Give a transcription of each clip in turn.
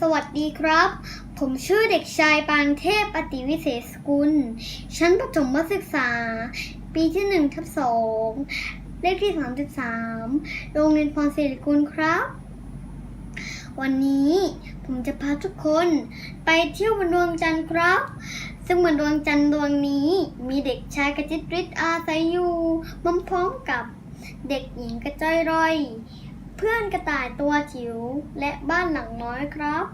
สวัสดีครับ ผมชื่อเด็กชายปางเทพปฏิวิเศษกุล ชั้นประถมศึกษา ปีที่1ทับ2เลขที่ 33 โรงเรียนพรศิริกุลครับ วันนี้ผมจะพาทุกคนไปเที่ยวบนดวงจันทร์ครับ ซึ่งบนดวงจันทร์ดวงนี้มีเด็กชายกระจิตริศอาศัยอยู่พร้อมกับเด็กหญิงกระจ้อยรอย พื่อนกระต่ายตัวจิ๋วและบ้านหลังน้อยครับ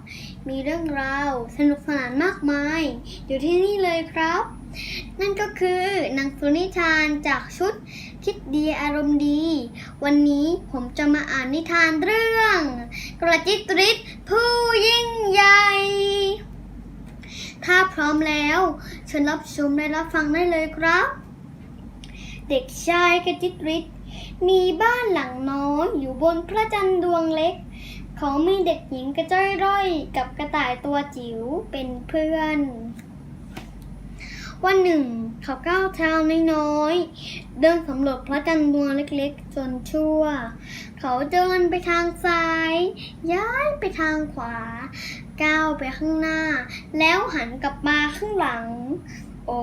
มีเรื่องราวสนุกสนานมากมาย อยู่ที่นี่เลยครับ นั่นก็คือหนังสือนิทานจากชุดคิดดีอารมณ์ดี วันนี้ผมจะมาอ่านนิทานเรื่อง กระจิตริศผู้ยิ่งใหญ่ ถ้าพร้อมแล้วเชิญรับชมและรับฟังได้เลยครับ เด็กชายกระจิตริศ มีบ้านหลังน้อยอยู่บนพระจันทร์ดวงเล็ก เขามีเด็กหญิงกระจ้อยร่อยกับกระต่ายตัวจิ๋วเป็นเพื่อน วันหนึ่ง เขาก้าวเท้าน้อยๆเดินสำรวจพระจันทร์ดวงเล็กๆ จนชั่ว เขาเดินไปทางซ้าย ย้ายไปทางขวา ก้าวไปข้างหน้า แล้วหันกลับมาข้างหลัง โอ้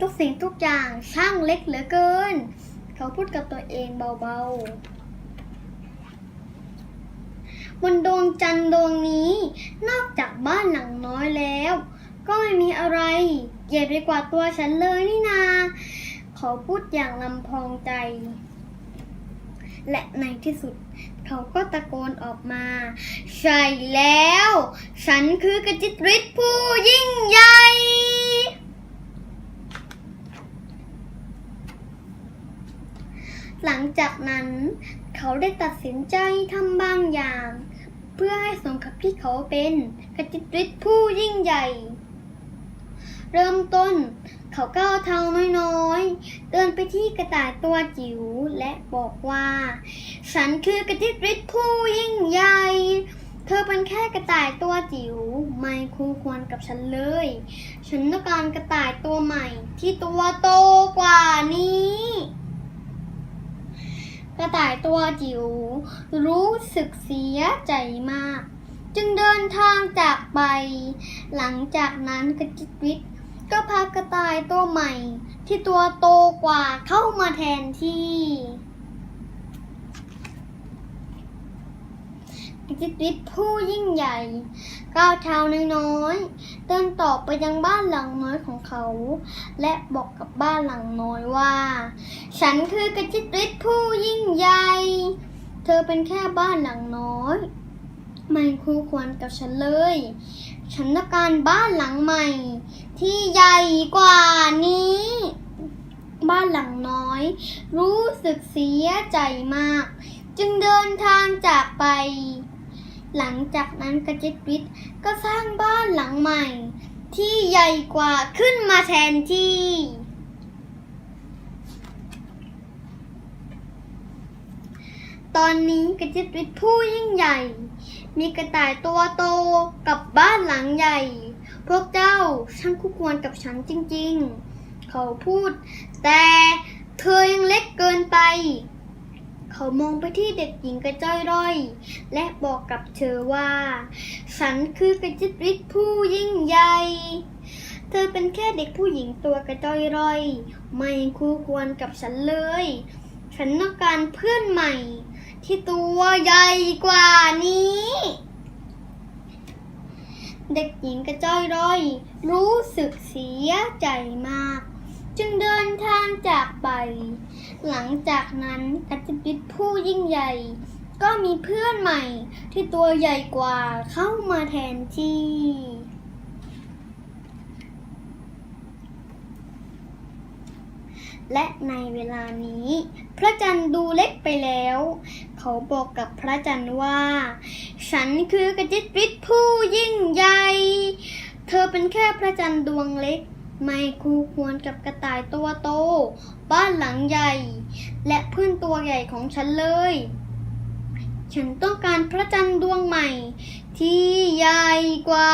ทุกสิ่งทุกอย่างช่างเล็กเหลือเกิน เขาพูดกับตัวเองเบาๆ บนดวงจันทร์ดวงนี้ นอกจากบ้านหลังน้อยแล้ว ก็ไม่มีอะไรใหญ่ไปกว่าตัวฉันเลยนี่นาเขาพูดอย่างลำพองใจ และในที่สุด เขาก็ตะโกนออกมา ใช่แล้ว ฉันคือกระจิตริศผู้ยิ่งใหญ่ หลังจากนั้นเขาได้ตัดสินใจทำบางอย่าง เพื่อให้สมกับที่เขาเป็นกระจิตริศผู้ยิ่งใหญ่ เริ่มต้นเขาก้าวเท้าน้อยๆ เดินไปที่กระต่ายตัวจิ๋วและบอกว่า ฉันคือกระจิตริศผู้ยิ่งใหญ่ เธอเป็นแค่กระต่ายตัวจิ๋วไม่คู่ควรกับฉันเลย ฉันต้องการกระต่ายตัวใหม่ที่ตัวโตกว่านี้ กระต่ายตัวจิ๋วรู้สึกเสียใจมาก จึงเดินทางจากไป หลังจากนั้นกระจิตริศก็พากระต่ายตัวใหม่ ที่ตัวโตกว่าเข้ามาแทนที่ กระ จิตริศผู้ยิ่งใหญ่ ก้าวเท้าน้อยๆเดินต่อไปยังบ้านหลังน้อยของเขา และบอกกับบ้านหลังน้อยว่า ฉันคือกระจิตริศผู้ยิ่งใหญ่ เธอเป็นแค่บ้านหลังน้อย ไม่คู่ควรกับฉันเลย ฉันต้องการบ้านหลังใหม่ ที่ใหญ่กว่านี้ บ้านหลังน้อย รู้สึกเสียใจมากจึงเดินทางจากไป หลังจากนั้นกระจิตริศก็สร้างบ้านหลังใหม่ ที่ใหญ่กว่าขึ้นมาแทนที่ ตอนนี้กระจิตริศผู้ยิ่งใหญ่ มีกระต่ายตัวโตกับบ้านหลังใหญ่ พวกเจ้าช่างคู่ควรกับฉันจริงๆ เขาพูด แต่เธอยังเล็กเกินไป เขามองไปที่เด็กหญิงกระจ้อยร่อย และบอกกับเธอว่า ฉันคือกระจิตริศผู้ยิ่งใหญ่เธอเป็นแค่เด็กผู้หญิงตัวกระจ้อยร่อย ไม่คู่ควรกับฉันเลย ฉันต้องการเพื่อนใหม่ ที่ตัวใหญ่กว่านี้ เด็กหญิงกระจ้อยร่อย รู้สึกเสียใจมาก จึงเดินทางจากไป หลังจากนั้นกระจิบริศผู้ยิ่งใหญ่ ก็มีเพื่อนใหม่ที่ตัวใหญ่กว่าเข้ามาแทนที่และในเวลานี้ พระจันทร์ดูเล็กไปแล้ว เขาบอกกับพระจันทร์ว่า ฉันคือกระจิตริศผู้ยิ่งใหญ่ เธอเป็นแค่พระจันทร์ดวงเล็ก ไม่คู่ควรกับกระต่ายตัวโต บ้านหลังใหญ่ และเพื่อนตัวใหญ่ของฉันเลย ฉันต้องการพระจันทร์ดวงใหม่ ที่ใหญ่กว่า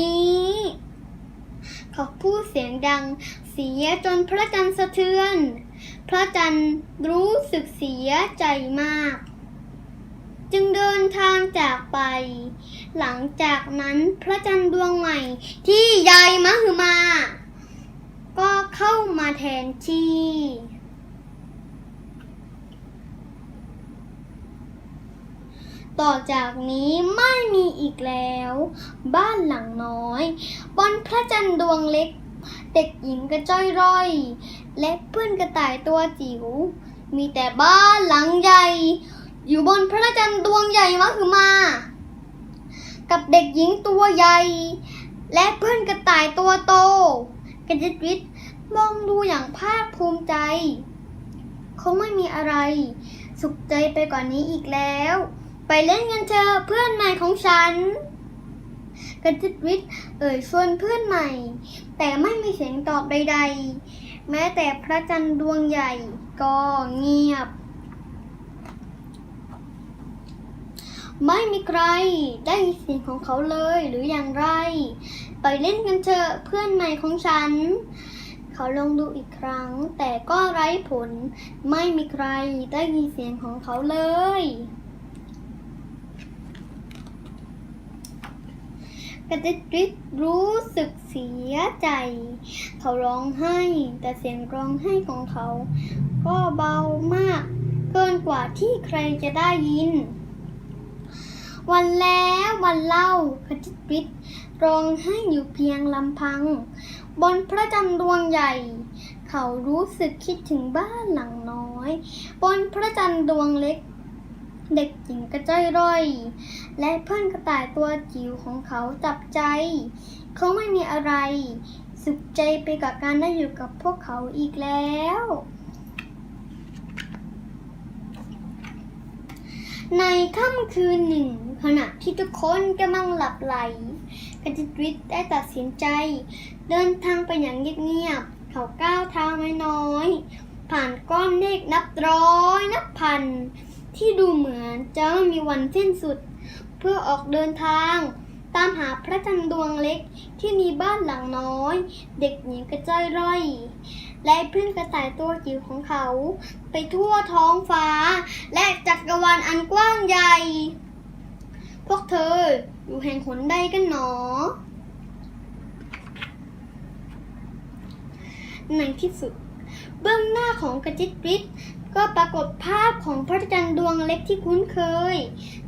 นี้ เขาพูดเสียงดังเสียจนพระจันทร์สะเทือน พระจันทร์รู้สึกเสียใจมาก จึงเดินทางจากไป หลังจากนั้นพระจันทร์ดวงใหม่ที่ใหญ่มหึมา ก็เข้ามาแทนที่ต่อจากนี้ไม่มีอีกแล้ว บ้านหลังน้อยบนพระจันทร์ดวงเล็ก เด็กหญิงกระจ้อยร่อย และเพื่อนกระต่ายตัวจิ๋ว มีแต่บ้านหลังใหญ่ อยู่บนพระจันทร์ดวงใหญ่มากคือมา กับเด็กหญิงตัวใหญ่ และเพื่อนกระต่ายตัวโต กระจิตวิทย์มองดูอย่างภาคภูมิใจ คงไม่มีอะไร สุขใจไปกว่านี้อีกแล้ว ไปเล่นกันเถอะเพื่อนใหม่ของฉันกระจิตวิทย์เอ่ยชวนเพื่อนใหม่ แต่ไม่มีเสียงตอบใด ๆ แม้แต่พระจันทร์ดวงใหญ่ก็เงียบ ไม่มีใครได้ยินเสียงของเขาเลยหรืออย่างไร ไปเล่นกันเถอะเพื่อนใหม่ของฉัน เขาลองดูอีกครั้ง แต่ก็ไร้ผลไม่มีใครได้ยินเสียงของเขาเลย กระติดรู้สึกเสียใจ เขาร้องไห้ แต่เสียงร้องไห้ของเขา ก็เบามาก เกินกว่าที่ใครจะได้ยิน วันแล้ววันเล่ากระติกริดร้องไห้อยู่เพียงลำพัง บนพระจันทร์ดวงใหญ่ เขารู้สึกคิดถึงบ้านหลังน้อย บนพระจันทร์ดวงเล็ก เด็กหญิงกระจ้อยร่อย และเพื่อนกระต่ายตัวจิ๋วของเขาจับใจ เขาไม่มีอะไร สุขใจไปกับการได้อยู่กับพวกเขาอีกแล้ว ในค่ำคืนหนึ่ง ขณะที่ทุกคนกำลังหลับไหลกจิตวิทย์ได้ตัดสินใจ เดินทางไปอย่างเงียบๆเขาก้าวเท้าน้อยๆผ่านก้อนเมฆนับร้อยนับพัน ที่ดูเหมือนจะไม่มีวันสิ้นสุด เพื่อออกเดินทาง ตามหาพระจันทร์ดวงเล็กที่มีบ้านหลังน้อย เด็กหญิงกระจ้อยร่อย และเพื่อนกระต่ายตัวจิ๋วของเขา ไปทั่วท้องฟ้า รอันกว้างใหญ่ พวกเธออยู่แห่งหนใดกันหนอ ในที่สุด เบื้องหน้าของกระจิตริดก็ปรากฏภาพของพระจันทร์ดวงเล็กที่คุ้นเคย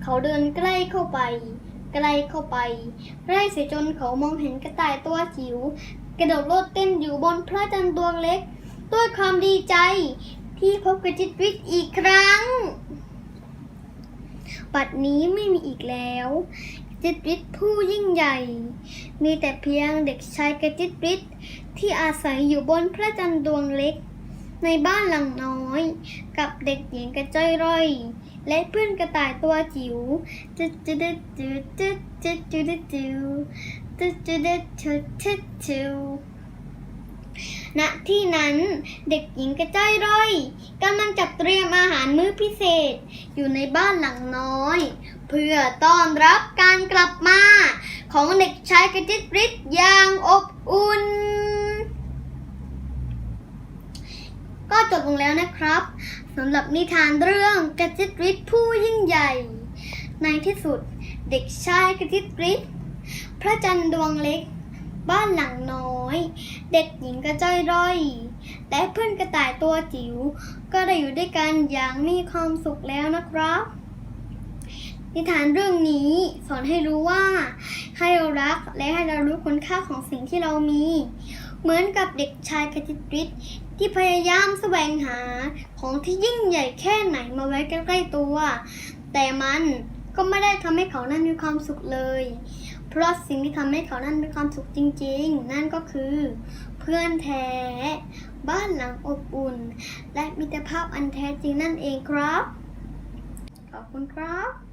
เขาเดินใกล้เข้าไป ใกล้เข้าไปใกล้เสียจนเขามองเห็นกระต่ายตัวจิ๋วกระโดดโลดเต้นอยู่บนพระจันทร์ดวงเล็ก ด้วยความดีใจที่พบกระจิตริดอีกครั้ง ปัดนี้ไม่มีอีกแล้วจิตริดผู้ยิ่งใหญ่ มีแต่เพียงเด็กชายกระจิตริดที่อาศัยอยู่บนพระจันทร์ดวงเล็ก ในบ้านหลังน้อย กับเด็กหญิงกระจ้อยร่อย และเพื่อนกระต่ายตัวจิ๋วจุดจุดจุดจุดจุดจุดจุดจุดจุดจุดจุดจุด ณที่นั้นเด็กหญิงกระจ้อยร่อยกำลังจัดเตรียมอาหารมื้อพิเศษ อยู่ในบ้านหลังน้อย เพื่อต้อนรับการกลับมา ของเด็กชายกระจิตริดอย่างอบอุ่น ก็จบลงแล้วนะครับสำหรับนิทานเรื่องกระจิตริดผู้ยิ่งใหญ่ ในที่สุดเด็กชายกระจิตริดพระจันทร์ดวงเล็ก บ้านหลังน้อย เด็กหญิงกระจ้อยร่อย และเพื่อนกระต่ายตัวจิ๋วก็ได้อยู่ด้วยกันอย่างมีความสุขแล้วนะครับ นิทานเรื่องนี้สอนให้รู้ว่า ให้เรารักและให้เรารู้คุณค่าของสิ่งที่เรามี เหมือนกับเด็กชายกระจิตริดที่พยายามแสวงหาของที่ยิ่งใหญ่แค่ไหนมาไว้ใกล้ๆตัว แต่มันก็ไม่ได้ทำให้เขานั้นมีความสุขเลย เพราะสิ่งที่ทำให้เขานั้นมีความสุขจริงๆ นั่นก็คือ เพื่อนแท้ บ้านหลังอบอุ่น และมิตรภาพอันแท้จริงนั่นเองครับ ขอบคุณครับ